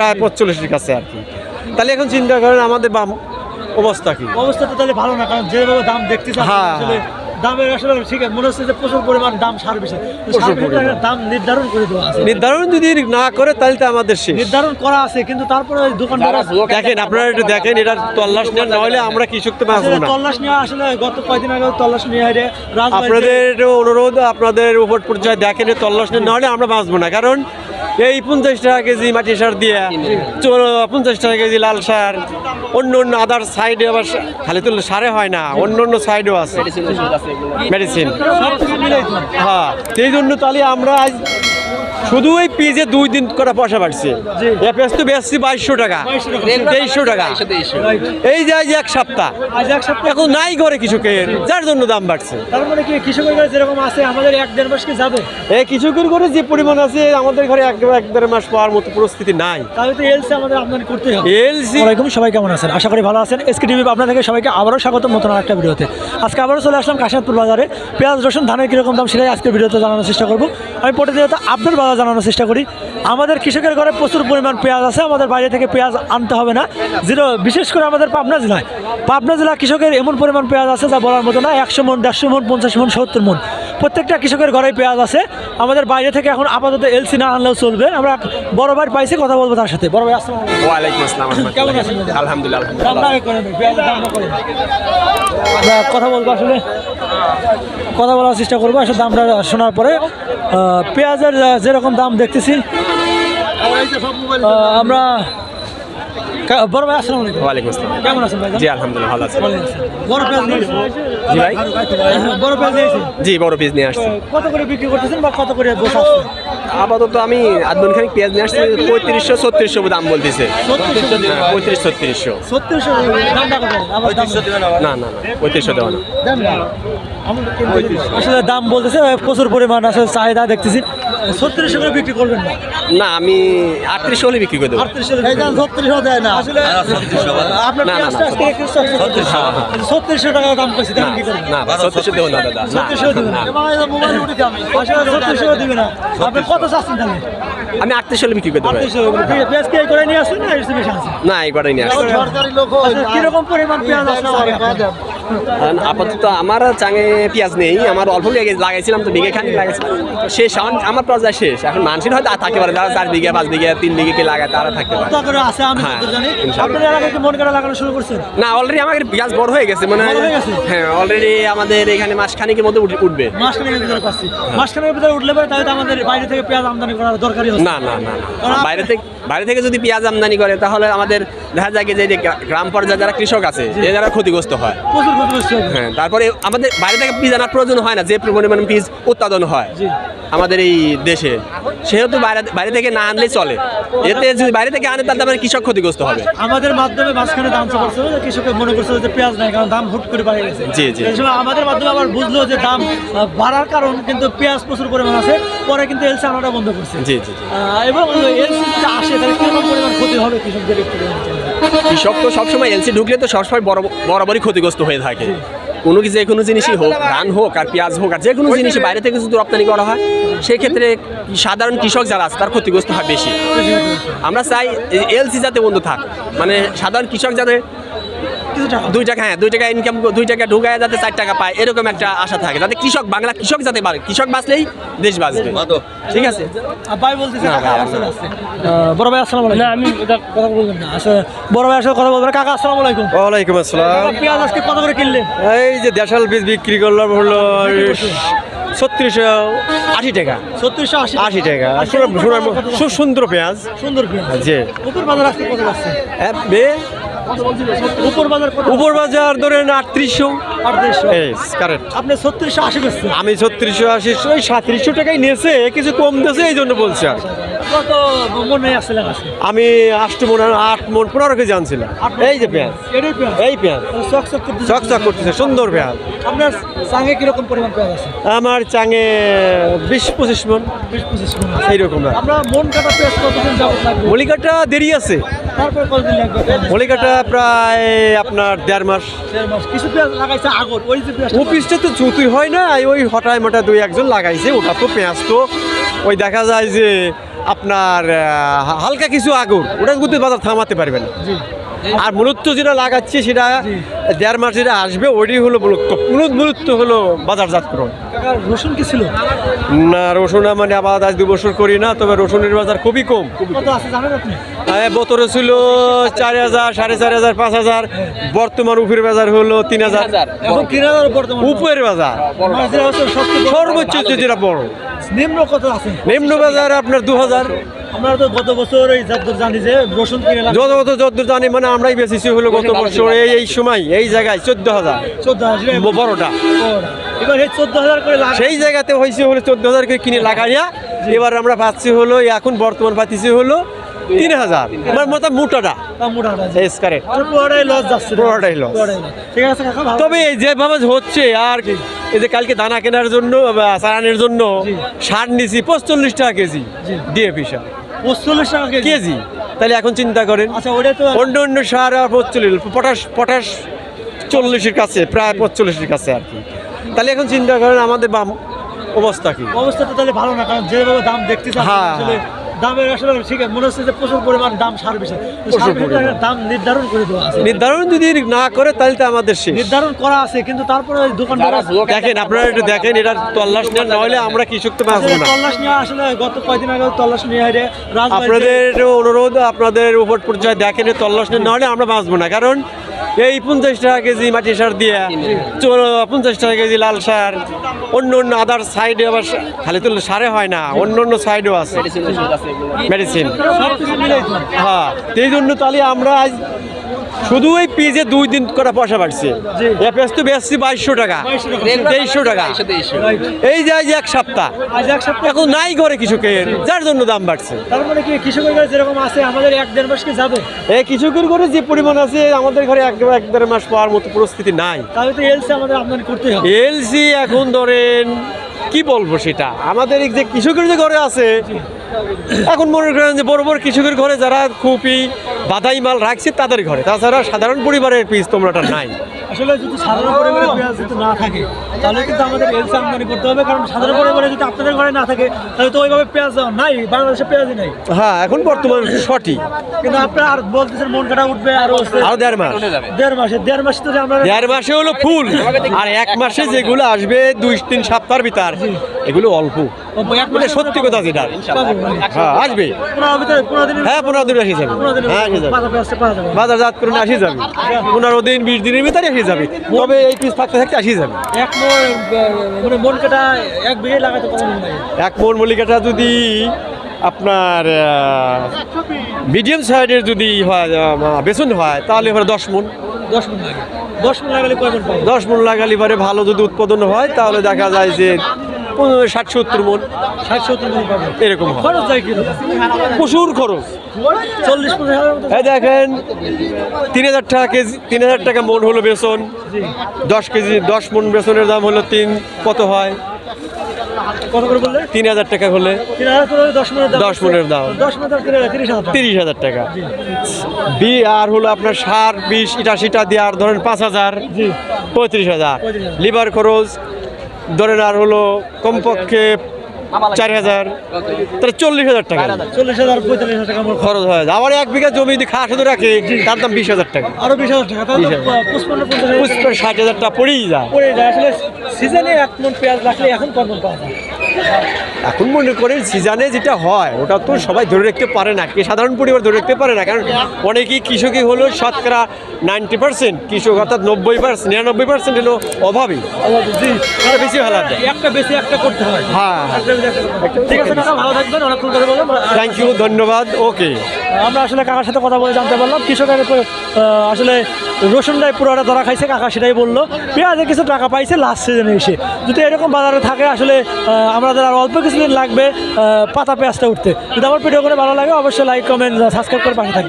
প্রায় পঁচল্লিশের কাছে আর কি। তাহলে এখন চিন্তা করেন আমাদের বাম অবস্থা কি? অবস্থা তো তাহলে ভালো না কারণ যেভাবে দাম দেখতেছে হ্যাঁ, দামের আসলে ঠিক মনে হচ্ছে যে প্রচুর পরিমাণ দাম সার বেশি তো প্রচুর সার বেশি পরিমাণ। দাম নির্ধারণ করে দেওয়া আছে। নির্ধারণ যদি না করে তাহলে তো আমাদের শেষ। নির্ধারণ করা আছে কিন্তু তারপরে ওই দোকানদার দেখেন আপনারা একটু দেখেন এটা তল্লাশ নেন নইলে আমরা কৃষক তো বাঁচবো না। তল্লাশ নিয়ে আসলে গত কয়দিন আগে তল্লাশ নিয়ে হাইরে আপনাদের অনুরোধ আপনাদের উপর পর্যায়ে দেখেন তল্লাশ না হলে আমরা বাঁচবো না। কারণ এই পঞ্চাশ টাকা কেজি মাটি সার দিয়া পঞ্চাশ টাকা কেজি লাল সার অন্য অন্য আদার সাইডে আবার খালি তো সারে হয় না অন্য অন্য সাইডেও আছে মেডিসিন। হ্যাঁ সেই জন্য তাহলে আমরা আজ শুধু এই পিজে দুই দিন করে পয়সা বাড়ছে। এ তো বেচছি বাইশশো টাকা। 2200 টাকা। তেইশশো টাকা এই যে এক সপ্তাহ। এখন নাই করে কৃষকের। যার জন্য দাম বাড়ছে। তার মানে কি কৃষকের যেরকম আছে আমাদের এক দেড় মাস কি যাবে? এই কৃষকের করে যে পরিমাণ আছে আমাদের ঘরে এক এক দেড় মাস পাওয়ার মতো পরিস্থিতি নাই। তাহলে তো এলসি আমাদের আমদানি করতেই হবে। এলসি ওয়ালাইকুম সবাই কেমন আছেন? আশা করি ভালো আছেন। এসকে টিভি সবাইকে আবারও স্বাগত নতুন একটা ভিডিওতে। আজকে আবারও চলে আসলাম কাশিনাথপুর বাজারে। পেঁয়াজ রসুন ধানের কীরকম দাম সেটাই আজকে ভিডিওতে জানানোর চেষ্টা করব। আমি প্রতিনিয়ত আপনার বাজার জানানোর চেষ্টা করি। আমাদের কৃষকের ঘরে প্রচুর পরিমাণ পেঁয়াজ আছে, আমাদের বাইরে থেকে পেঁয়াজ আনতে হবে না। যেটা বিশেষ করে আমাদের পাবনা জেলায়। পাবনা জেলা কৃষকের এমন পরিমাণ পেঁয়াজ আছে যা বলার মতো না, একশো মন, দেড়শো মন, পঞ্চাশ মন, সত্তর মন। প্রত্যেকটা কৃষকের ঘরে পেঁয়াজ আছে। আমাদের বাইরে থেকে এখন আপাতত এলসি না আনলেও চলবে। আমরা বড় ভাই পাইছি কথা বলব তার সাথে। বড় ভাই আসসালামু ওয়ালাইকুম আসসালাম কেমন আছেন? আলহামদুলিল্লাহ কথা বলব আসলে। কথা বলার চেষ্টা করব আসলে দামটা শোনার পরে। পেঁয়াজের যেরকম দাম দেখতেছি আমরা বড় ভাই আসসালামু আলাইকুম। ওয়ালাইকুম আসসালাম। কেমন আছেন ভাই? জি আলহামদুলিল্লাহ ভালো আছে। বড় পেঁয়াজ নিয়েছেন জি ভাই। বড় পেঁয়াজ নিয়েছেন জি বড় পিস নিয়ে আসছি। কত করে বিক্রি করতেছেন বা কত করে বসাচ্ছেন আপাতত আমি আদমন খানিক পেঁয়াজ নিয়ে আসছি পঁয়ত্রিশশো ছত্রিশশো দাম বলতেছে। হ্যাঁ, পঁয়ত্রিশ ছত্রিশশো। ছত্রিশশো না না না পঁয়ত্রিশশো দেওয়া না। আসলে দাম বলতেছে প্রচুর পরিমাণ আসলে চাহিদা দেখতেছি। ছত্রিশশো করে বিক্রি করবেন না? না আমি আটত্রিশশো হলে বিক্রি করে দেবো। আটত্রিশশো ছত্রিশশো দেয় না। আসলে আপনার না, না, পেঁয়াজটা আজকে ছত্রিশশো ছত্রিশশো টাকা দাম করছি দেখেন কি করবেন না ছত্রিশশো দেবো না দাদা না, ছত্রিশশো দিবেন। না। আসলে ছত্রিশশো দিবে না। আপনি কত চাচ্ছেন তাহলে? আমি আটত্রিশ হলে বিক্রি করে দেবো। না পেঁয়াজ কি এই করে নিয়ে আসুন না এর বেশি আছে? না এবারে নিয়ে আসছি। আচ্ছা, কীরকম পরিমাণ পেঁয়াজ আছে কারণ আপাতত আমার চাঙে পেঁয়াজ নেই আমার অল্প লাগাইছিলাম তো বিঘে খানিক লাগাইছিলাম। শেষ আমার পর্যায়ে শেষ। এখন মানুষের হয়তো আর থাকতে পারে যারা চার বিঘা পাঁচ বিঘা তিন বিঘে কে লাগায় তারা থাকতে পারে। হ্যাঁ, না অলরেডি আমাদের পেঁয়াজ বড় হয়ে গেছে মানে হয়ে? হ্যাঁ অলরেডি আমাদের এখানে মধ্যে উঠবে। মাসখানেকের ভিতরে উঠলে পরে তাহলে আমাদের বাইরে থেকে পেঁয়াজ আমদানি করার দরকারই না না না। বাইরে থেকে বাইরে থেকে যদি পেঁয়াজ আমদানি করে তাহলে আমাদের দেখা যায় যে গ্রাম পর্যায়ে যারা কৃষক আছে যে যারা ক্ষতিগ্রস্ত হয়। প্রচুর হ্যাঁ তারপরে আমাদের বাইরে থেকে বীজ আনার প্রয়োজন হয় না যে পরিমাণ বীজ উৎপাদন হয় আমাদের এই দেশে। সেহেতু বাইরে বাইরে থেকে না আনলে চলে। এতে যদি বাইরে থেকে আনে তাহলে আমাদের কৃষক ক্ষতিগ্রস্ত হবে। আমাদের মাধ্যমে মাঝখানে দাম চাপাচ্ছে কৃষকের মনে করছে যে পেঁয়াজ নাই কারণ দাম হুট করে বাড়ে গেছে। জি, জি। আমাদের মাধ্যমে আবার বুঝলো যে দাম বাড়ার কারণ কিন্তু পেঁয়াজ প্রচুর পরিমাণ আছে পরে কিন্তু এলসি আনাটা বন্ধ করছে। জি জি এবং এলসি আসে তাহলে কীরকম পরিমাণ ক্ষতি হবে কৃষকদের একটু। কৃষক তো সবসময় এলসি ঢুকলে তো সবসময় বরাবরই ক্ষতিগ্রস্ত হয়ে থাকে। কোনো কি যে কোনো জিনিসই হোক, ধান হোক আর পেঁয়াজ হোক আর যে কোনো জিনিস বাইরে থেকে যদি রপ্তানি করা হয়, সেক্ষেত্রে সাধারণ কৃষক যারা আছে, তার ক্ষতিগ্রস্ত হয় বেশি। আমরা চাই এলসি যাতে বন্ধ থাক। মানে সাধারণ কৃষক যাতে কিছু টাকা। দুই টাকা হ্যাঁ দুই টাকা ইনকাম দুই টাকা ঢুকায় যাতে চার টাকা পায় এরকম একটা আশা থাকে। যাতে কৃষক বাংলা কৃষক যাতে বাড়ে কৃষক বাঁচলেই দেশ বাঁচবে। ঠিক আছে? ভাই বলতেছে বড় ভাই আসসালামু আলাইকুম। না আমি কথা বলবেন না। আসলে বড় ভাই আসলে কথা বলবেন কাকা আসসালামু আলাইকুম। ওয়ালাইকুম আসসালাম। পেঁয়াজ আজকে কত করে কিনলেন? এই যে দেশাল বীজ বিক্রি করলাম হলো ছত্রিশশো আশি টাকা। ছত্রিশশো আশি টাকা। খুব সুন্দর পেঁয়াজ। সুন্দর পেঁয়াজ। জি। উপর বাজার আজকে কত হ্যাঁ, বে উপর বাজার ধরেন আটত্রিশশো। আপনি ছত্রিশশো আশি করছেন আমি ছত্রিশশো আশি ওই সাঁত্রিশশো টাকাই নিয়েছে কিছু কম দিয়েছে এই জন্য বলছি আর। আমি আষ্ট মন আট মন পনেরো কেজি আনছিলাম। এই যে পেঁয়াজ। এই পেঁয়াজ। চক চক করতেছে সুন্দর পেঁয়াজ। আপনার চাঙে কীরকম পরিমাণ পেঁয়াজ আছে? আমার চাঙে বিশ পঁচিশ মন। বিশ পঁচিশ মন এইরকম আমরা মন কাটা পেঁয়াজ কতদিন যাবত মলিকাটা দেরি আছে। মলিকাটা প্রায় আপনার দেড় মাস। কিছু পেঁয়াজ লাগাইছে আগর। ওই যে অফিসটা তো জুতুই হয় না ওই হঠায় মঠায় দুই একজন লাগাইছে ওটা তো পেঁয়াজ তো। ওই দেখা যায় যে আপনার হালকা কিছু আগুন ওটা কিন্তু বাজার থামাতে পারবেন না। আর মূলত যেটা লাগাচ্ছি সেটা দেড় মাস যেটা আসবে ওইটাই হলো মূলত। মূলত মূলত হলো বাজারজাতকরণ। রসুন কি ছিল? না রসুন মানে আবার আজ দু বছর করি না তবে রসুনের বাজার খুবই কম। কত আছে জানেন আপনি? বোতরে ছিল চার হাজার সাড়ে চার হাজার পাঁচ হাজার। বর্তমান উপরের বাজার হলো তিন হাজার। এখন হাজার বর্তমান। উপরের বাজার। সর্বোচ্চ যেটা বড়। নিম্ন কত আছে? নিম্ন বাজার আপনার দু হাজার। আমরা তো গত বছর এই যতদূর জানি যে রসুন কিনে যত যত যত জানি মানে আমরাই বেশি হলো গত বছর। এই এই সময় এই জায়গায় চোদ্দ হাজার চোদ্দ হাজার বড়টা। এবার এই চোদ্দ হাজার করে সেই জায়গাতে হয়েছে হলো চোদ্দ হাজার করে কিনে লাগাইয়া এবার আমরা পাচ্ছি হলো এখন বর্তমান পাচ্ছি হলো তিন হাজার আমার মতো মোটাটা তবে এই যেভাবে হচ্ছে আর এই যে কালকে দানা কেনার জন্য চালানের জন্য। সার নিছি পঁচল্লিশ টাকা কেজি। ডিএপি সার। পঁচল্লিশ টাকা কেজি। তাহলে এখন চিন্তা করেন। আচ্ছা ওটা তো অন্য অন্য সার আর পঁচল্লিশ পটাশ পটাশ চল্লিশের কাছে প্রায় পঁচল্লিশের কাছে আর কি। তাহলে এখন চিন্তা করেন আমাদের বাম অবস্থা কি? অবস্থা তো তাহলে ভালো না কারণ যেভাবে দাম দেখতে হ্যাঁ। দামের আসলে ঠিক আছে মনে হচ্ছে যে প্রচুর পরিমাণ দাম সার পরিমাণ। দাম নির্ধারণ করে দেওয়া আছে। নির্ধারণ যদি না করে তাহলে তো আমাদের শেষ। নির্ধারণ করা আছে কিন্তু তারপরে ওই দোকানদার দেখেন আপনারা একটু দেখেন এটা তল্লাশ নেন নইলে আমরা কৃষক তো বাঁচবো না। তল্লাশ নিয়ে আসলে গত কয়দিন আগে তল্লাশ নিয়ে হাইরে আপনাদের অনুরোধ আপনাদের উপর পর্যায়ে দেখেন তল্লাশ নেন নইলে আমরা বাঁচবো না। কারণ এই পঞ্চাশ টাকা কেজি মাটি সার দিয়া চো- পঞ্চাশ টাকা কেজি লাল সার অন্য অন্য আদার সাইডে আবার খালি তো সারে হয় না অন্য অন্য সাইডও আছে মেডিসিন। হ্যাঁ এই জন্য তাহলে আমরা আজ শুধু এই পিজে দুই দিন করে পয়সা বাড়ছে। এ পেঁয়াজ তো বেচছি বাইশশো টাকা। 2200 টাকা। তেইশশো টাকা. এই যে এক সপ্তাহ। আজ এক সপ্তাহ। এখন নাই ঘরে কৃষকের যার জন্য দাম বাড়ছে। তার মানে কি কৃষকের কাছে যেরকম আছে আমাদের এক দেড় মাস কি যাবে? এই কৃষকের ঘরে যে পরিমাণ আছে আমাদের ঘরে এক এক দেড় মাস পাওয়ার মতো পরিস্থিতি নাই। তাহলে তো এলসি আমাদের আমদানি করতেই হবে। এলসি এখন ধরেন কি বলব সেটা? আমাদের এই যে কৃষকের যে ঘরে আছে এখন মনে করেন যে বড় বড় কৃষকের ঘরে যারা খুপি বাদাই মাল রাখছে তাদের ঘরে। তাছাড়া সাধারণ পরিবারের পিস তোমরাটা নাই। আসলে যদি সাধারণ পরিবারে পেঁয়াজ যদি না থাকে তাহলে কিন্তু আমাদের এলসি আমদানি করতে হবে। কারণ সাধারণ পরিবারে যদি আপনাদের ঘরে না থাকে তাহলে তো ওইভাবে পেঁয়াজ নাই বাংলাদেশে পেঁয়াজই নাই। হ্যাঁ এখন বর্তমান সঠিক। কিন্তু আপনারা আর বলতেছেন মন কাটা উঠবে আর আরও দেড় মাস। দেড় মাসে দেড় মাসে তো আমরা দেড় মাসে হলো ফুল আর এক মাসে যেগুলো আসবে দুই তিন সপ্তাহের ভিতর এগুলো অল্প। মানে সত্যি কথা যেটা। হ্যাঁ আসবে। হ্যাঁ পনেরো দিন আসে যাবে। হ্যাঁ আসে যাবে যাবে। বাজারজাত করে আসে যাবে। পনেরো দিন বিশ দিনের ভিতরে যাবে। তবে এই পিস থাকতে থাকতে আসি যাবে। এক মন মানে কাটা এক বিঘে লাগাতে এক মন মল্লিকাটা যদি আপনার মিডিয়াম সাইডের যদি হয় বেসন হয় তাহলে এবার দশ মন দশ মন লাগে দশ মন লাগালে কয়জন দশ মন লাগালে এবারে ভালো যদি উৎপাদন হয় তাহলে দেখা যায় যে ষাট সত্তর মন। ষাট সত্তর মন এরকম খরচ যায় কীরকম? প্রচুর খরচ। চল্লিশ এই দেখেন তিন হাজার টাকা কেজি তিন হাজার টাকা মন হলো বেসন। দশ কেজি দশ মন বেসনের দাম হলো তিন কত হয়? কত করে বললে? তিন হাজার টাকা হলে দশ মনের দাম তিরিশ হাজার টাকা। বি আর হলো আপনার সার বিশ ইটা সিটা দিয়ে আর ধরেন পাঁচ হাজার। পঁয়ত্রিশ হাজার। লিভার খরচ ধরেন আর হলো কমপক্ষে চার হাজার তাহলে চল্লিশ হাজার টাকা। চল্লিশ হাজার পঁয়তাল্লিশ হাজার টাকা খরচ। হয়। আবার এক বিঘা জমি যদি খাওয়া শুধু রাখে তার দাম বিশ হাজার টাকা। আরও বিশ হাজার টাকা তাহলে 20,000 তো পঁচপান্ন পঞ্চাশ হাজার টাকা পুষ্পের ষাট হাজার টাকা পড়েই যায়। পড়ে যায়। আসলে সিজনে এক মন পেঁয়াজ রাখলে এখন কত পাওয়া যায়? এখন মনে করেন সিজনে যেটা হয় ওটা তো সবাই ধরে রাখতে পারে না। কে সাধারণ পরিবার ধরে রাখতে পারে না কারণ অনেকেই কৃষকই হলো শতকরা নাইনটি পার্সেন্ট কৃষক অর্থাৎ নব্বই পার্সেন্ট নিরানব্বই পার্সেন্ট হলো অভাবী। আল্লাহ জি। তারা বেশি ভালো একটা বেশি একটা করতে হয়। হ্যাঁ। ঠিক আছে ভালো থাকবেন থ্যাংক ইউ ধন্যবাদ। ওকে আমরা আসলে কাকার সাথে কথা বলে জানতে পারলাম। কৃষকের আসলে রসুনটাই পুরোটা ধরা খাইছে, কাকা সেটাই বলল। পেঁয়াজে কিছু টাকা পাইছে লাস্ট সিজনে এসে। যদি এরকম বাজারে থাকে, আসলে আমাদের আর অল্প কিছুদিন লাগবে পাতা পেঁয়াজটা উঠতে। যদি আমার ভিডিও করে ভালো লাগে, অবশ্যই লাইক কমেন্ট সাবস্ক্রাইব করে পাশে থাকবে